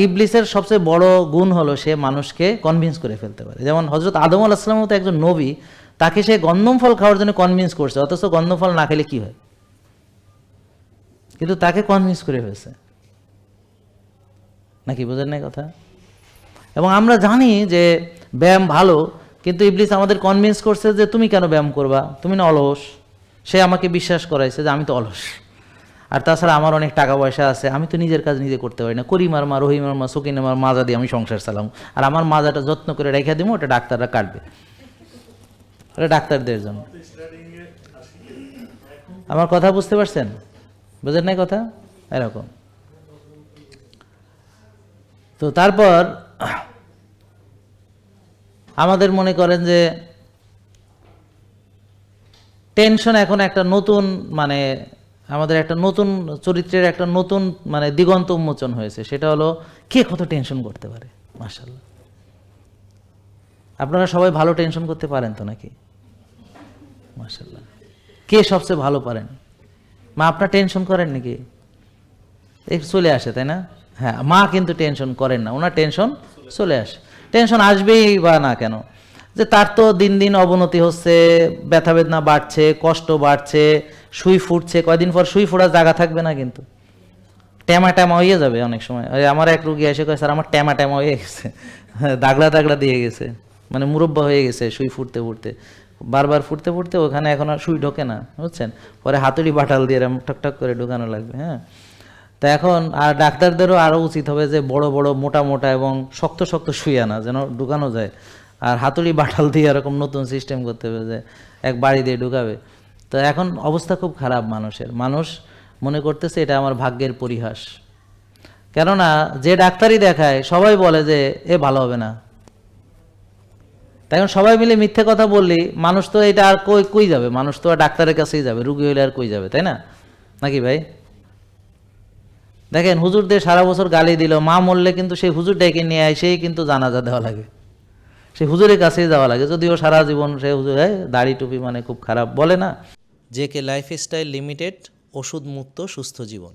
ইবলিসের সবচেয়ে বড় গুণ হলো সে মানুষকে কনভিন্স করে ফেলতে পারে। যেমন হজরত আদম আলাহিসাম মতো একজন নবী, তাকে সে গন্ধম ফল খাওয়ার জন্য কনভিন্স করছে, অথচ গন্ধম ফল না খেলে কি হয়? কিন্তু তাকে কনভিন্স করে ফেলছে। নাকি বোঝেন না কথা? এবং আমরা জানি যে ব্যায়াম ভালো, কিন্তু ইবলিস আমাদের কনভিন্স করছে যে তুমি কেন ব্যায়াম করবা? তুমি না অলস। সে আমাকে বিশ্বাস করাইছে যে আমি তো অলস। আর তাছাড়া আমার অনেক টাকা পয়সা আছে, আমি তো নিজের কাজ নিজে করতে পারি না। করিমার মা, রহিমার মা, সকিনের মাজা দিয়ে আমি সংসার চালাম। আর আমার মাজাটা যত্ন করে রেখে দিব, ওটা ডাক্তাররা কাটবে। ওটা ডাক্তারদের জন্য। আমার কথা বুঝতে পারছেন? বুঝেন নাই কথা? এরকম। তো তারপর আমাদের মনে করেন যে টেনশন এখন একটা নতুন মানে আমাদের একটা নতুন চরিত্রের একটা নতুন মানে দিগন্ত উন্মোচন হয়েছে। সেটা হলো, কে কত টেনশন করতে পারে? মার্শাল্লাহ আপনারা সবাই ভালো টেনশন করতে পারেন তো নাকি? কে সবচেয়ে ভালো পারেন? মা আপনার টেনশন করেন নাকি? চলে আসে, তাই না? হ্যাঁ মা কিন্তু টেনশন করেন না, ওনার টেনশন চলে আসে। টেনশন আসবেই বা না কেন? যে তার তো দিন দিন অবনতি হচ্ছে, ব্যথা বেদনা বাড়ছে, কষ্ট বাড়ছে সুই ফুটছে, কয়দিন পর সুই ফোড়ার জায়গা থাকবে না কিন্তু। ট্যামা ট্যামা হয়ে যাবে অনেক সময়। ওই আমার এক রুগী এসে কয়, স্যার, আমার ট্যামা ট্যামা হয়ে গেছে। দাগড়া দাগড়া দিয়ে গেছে। মানে মুরব্বা হয়ে গেছে সুই ফুটতে ফুটতে। বারবার ফুটতে ফুটতে ওখানে এখন আর সুই ঢোকে না, বুঝছেন? পরে হাতুড়ি বাটাল দিয়ে এরম ঠক ঠক করে ঢোকানো লাগবে হ্যাঁ? তা এখন আর ডাক্তারদেরও আরও উচিত হবে যে বড় বড় মোটা মোটা এবং শক্ত শক্ত শুয়ে আনা, যেন ঢুকানো যায়। আর হাতুড়ি বাটাল দিয়ে এরকম নতুন সিস্টেম করতে হবে যে এক বাড়ি দিয়ে ঢুকাবে। তো এখন অবস্থা খুব খারাপ মানুষের। মানুষ মনে করতেছে এটা আমার ভাগ্যের পরিহাস। কেননা যে ডাক্তারই দেখায়, সবাই বলে যে এ ভালো হবে না। তাই এখন সবাই মিলে মিথ্যে কথা বললি, মানুষ তো এটা আর কই কই যাবে? মানুষ তো আর ডাক্তারের কাছেই যাবে, রুগী হইলে আর কই যাবে, তাই না? নাকি ভাই? দেখেন, হুজুরদের সারা বছর গালি দিল, মা মরলে কিন্তু সেই হুজুর ডেকে নিয়ে এসেই কিন্তু জানাজা দেওয়া লাগে। সেই হুজুরের কাছেই যাওয়া লাগে, যদিও সারা জীবন সে হুজুর দাড়ি টুপি মানে খুব খারাপ, বলে না। J K life style limited ওষুধ মুক্ত সুস্থ জীবন।